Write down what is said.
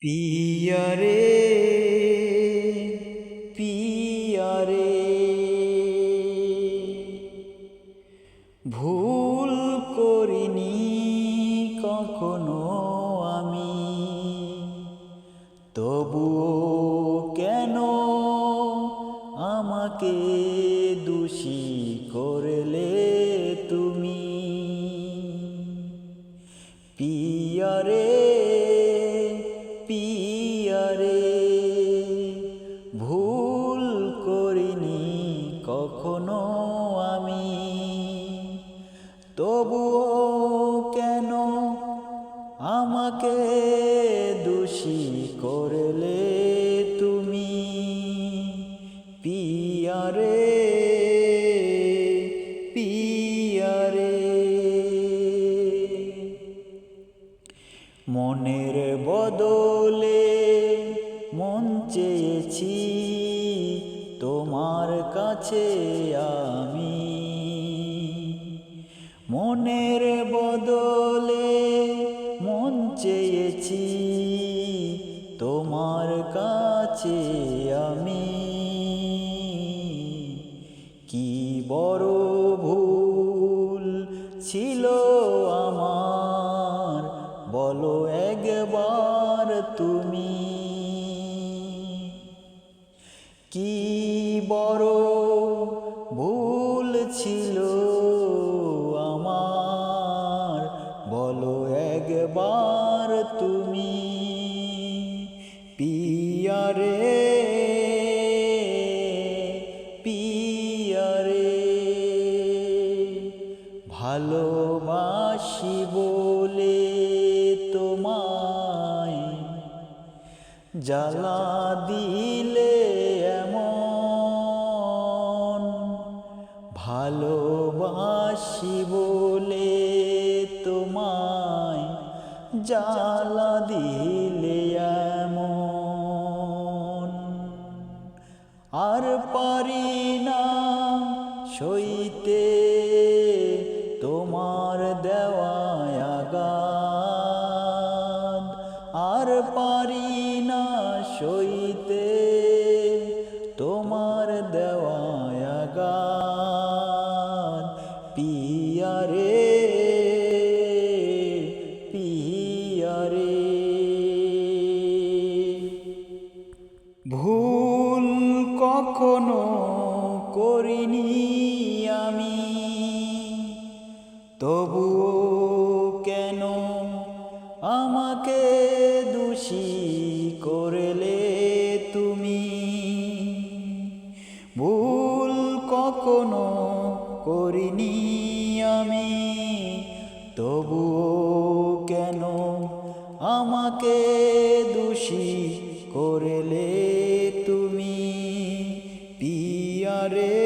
পিয়ারে পিয়ারে। ভুল করিনি কখনো আমি তবুও কেন আমাকে দোষী করলে তুমি? পিয়ারে তবুও কেন আমাকে দোষী করলে তুমি? পিয়ারে পিয়ারে। মনের বদলে মন চেয়েছি, তোমার কাছে আমি মনের বদলে মন চেয়েছি, তোমার কাছে আমি। কি বড় ভুল ছিল আমার, বলো একবার তুমি। কি বড় ভুল ছিল একবার তুমি পিয়ারে পিয়ারে ভালোবাসি বলে তোমায় জ্বালা দিলে জ্বালা দিলে এমন। আর পারি না সইতে তোমার দেওয়ায় আর পারি না সইতে পিয়ারে ভুল কখনো করিনি আমি, তবুও কেন আমাকে দোষী করলে তুমি? ভুল কখনো করিনি আমি, তবুও কেন আমাকে দোষী করলে তুমি পিয়ারে